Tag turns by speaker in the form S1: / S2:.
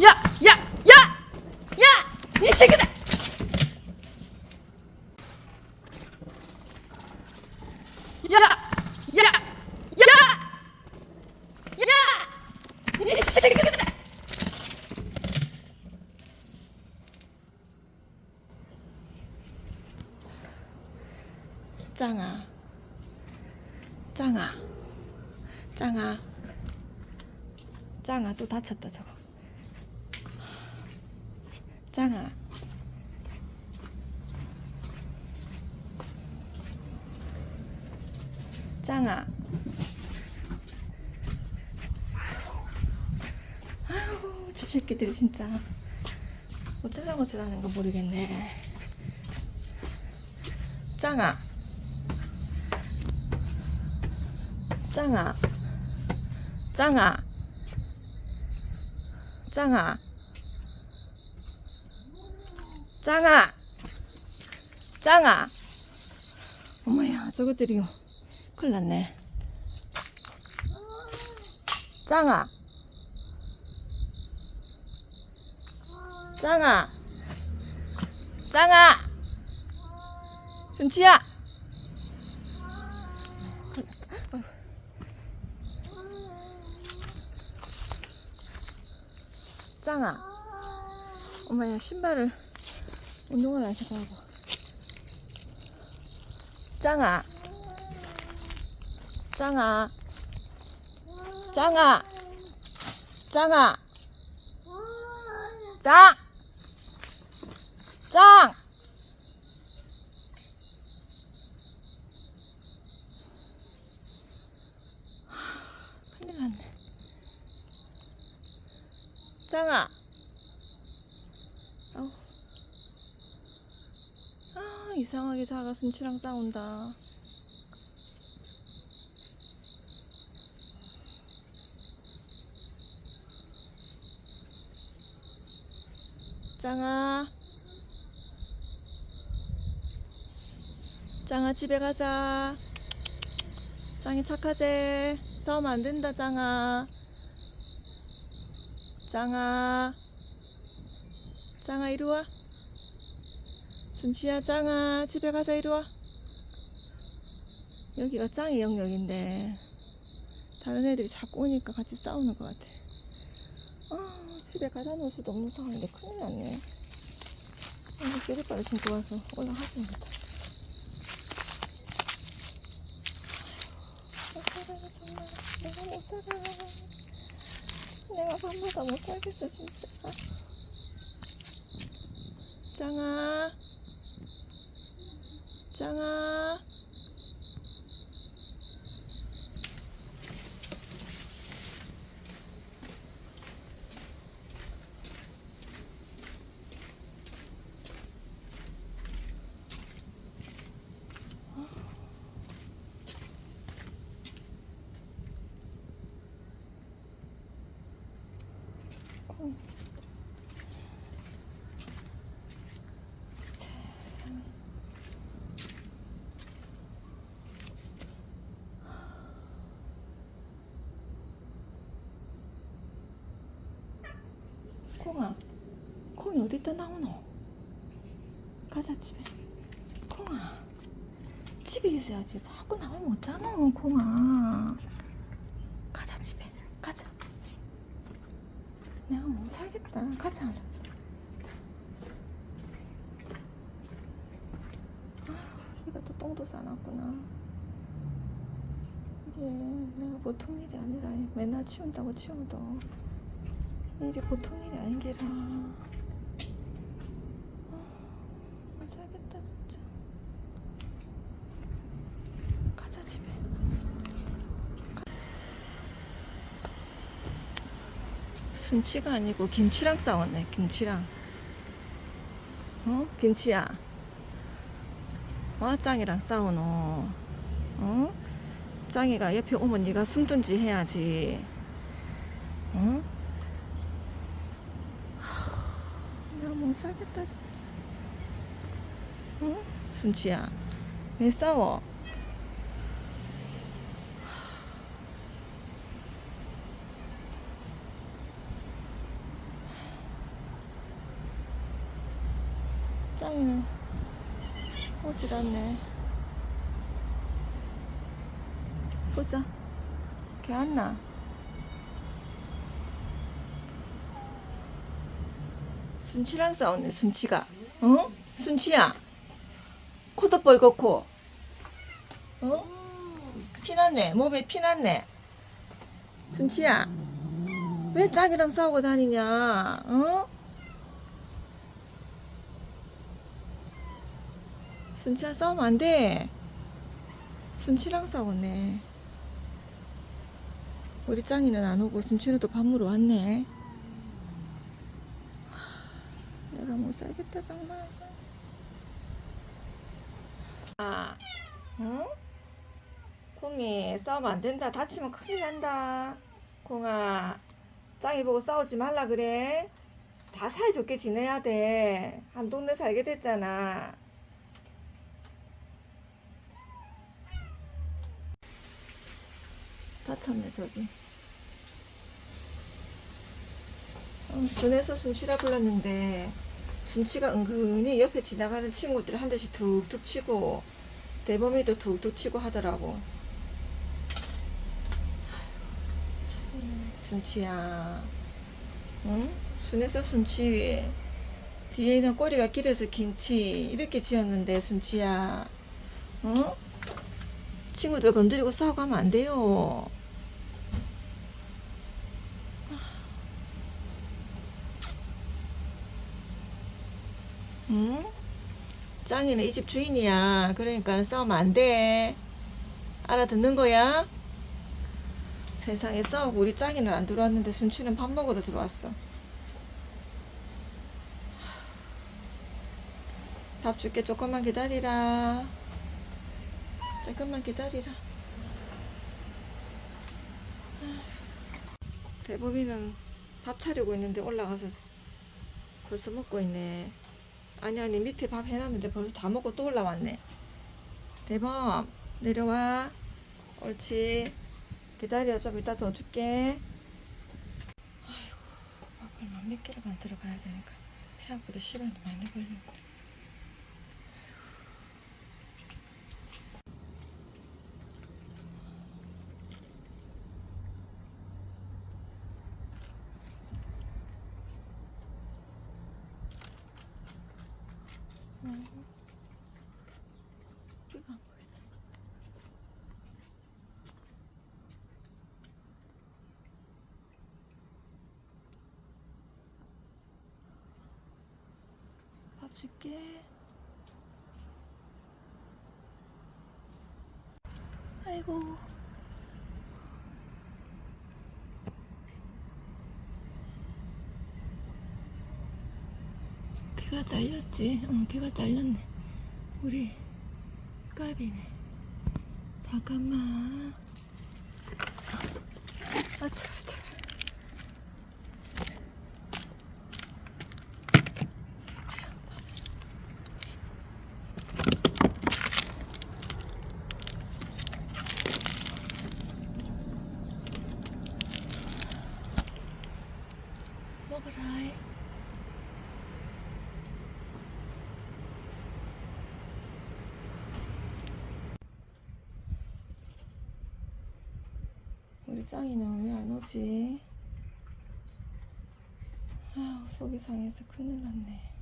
S1: 야! 야! 야! 야! 이 새끼들! 야! 야! 야! 야! 이 새끼들! 짱아. 짱아. 짱아. 짱아 또 다쳤다 저거. 짱아. 짱아. 저 새끼들이 진짜 어쩌라고 저러는 거 모르겠네. 짱아. 짱아. 짱아. 짱아. 짱아. 짱아. 어머야, 저것들이 큰일 났네. 짱아. 짱아. 짱아. 준치야. 짱아. 엄마야 신발을 운동을 안 신고 하고. 짱아. 짱아. 짱아. 짱아. 짱. 짱. 하, 큰일 났네. 짱아. 아우. 아, 이상하게 자가 순치랑 싸운다. 짱아. 짱아, 집에 가자. 짱이 착하제. 싸우면 안 된다, 짱아. 짱아. 짱아, 이리 와. 순치야, 짱아. 집에 가자, 이리 와. 여기가 짱의 영역인데. 다른 애들이 자꾸 오니까 같이 싸우는 것 같아. 아, 집에 가다 놓을 수도 없는 상황인데 큰일 났네. 아, 쓰레빠를 신고 와서 올라가지 못해. 못 살아, 정말. 내가 못 살아. 내가 밤마다 못 살겠어, 진짜. 짱아. 짱아. 세상에. 콩아, 콩이 어디다 나오노? 가자 집에. 콩아, 집에 있어야지. 자꾸 나오면 어쩌노, 콩아. 가자 집에. 가자. 내가 못 살겠다. 가자. 얼른. 이가 또 똥도 싸놨구나. 이게 내가 보통 일이 아니라 맨날 치운다고 치워도 일이 보통 일이 아닌 게라. 아, 못 살겠다 진짜. 가자 집에. 순치가 아니고 김치랑 싸웠네 김치랑. 어? 김치야. 와 짱이랑 싸우노 어? 짱이가 옆에 오면 네가 숨든지 해야지 어? 싸겠다 진짜. 응? 순치야 왜 싸워? 짱이는 오질 않네. 보자. 걔 안나. 순치랑 싸웠네, 순치가. 어? 순치야. 코도 뻘겋고. 어? 피났네. 몸에 피났네. 순치야. 왜 짝이랑 싸우고 다니냐? 어? 순치야 싸우면 안 돼. 순치랑 싸웠네. 우리 짱이는 안 오고 순치는 또밥 먹으러 왔네. 하, 내가 못 살겠다 정말. 아, 응? 콩이 싸우면 안 된다. 다치면 큰일 난다. 콩아, 짱이 보고 싸우지 말라 그래. 다 사이좋게 지내야 돼. 한 동네 살게 됐잖아. 다쳤네 저기. 어, 순에서 순치라 불렀는데 순치가 은근히 옆에 지나가는 친구들 한 대씩 툭툭 치고 대범이도 툭툭 치고 하더라고. 참, 순치야, 응? 순에서 순치. 뒤에는 꼬리가 길어서 긴치 이렇게 지었는데 순치야, 어? 친구들 건드리고 싸우고 하면 안 돼요. 응? 짱이는 이 집 주인이야. 그러니까 싸우면 안 돼. 알아듣는 거야? 세상에 싸우고 우리 짱이는 안 들어왔는데 순치는 밥 먹으러 들어왔어. 밥 줄게 조금만 기다리라. 잠깐만 기다리라. 대범이는 밥 차리고 있는데 올라가서 벌써 먹고 있네. 아니 아니 밑에 밥 해놨는데 벌써 다 먹고 또 올라왔네. 대범 내려와. 옳지. 기다려 좀 이따 더 줄게. 아이고 밥을 몇 개를 만들어 가야 되니까 생각보다 시간이 많이 걸리네. 우리가 안 보이네. 밥 줄게. 아이고. 귀가 잘렸지? 응, 귀가 잘렸네. 우리 까비네. 잠깐만. 아, 차라, 차라. 먹어라. 짱이는 왜안 오지? 아우 속이 상해서 큰일 났네.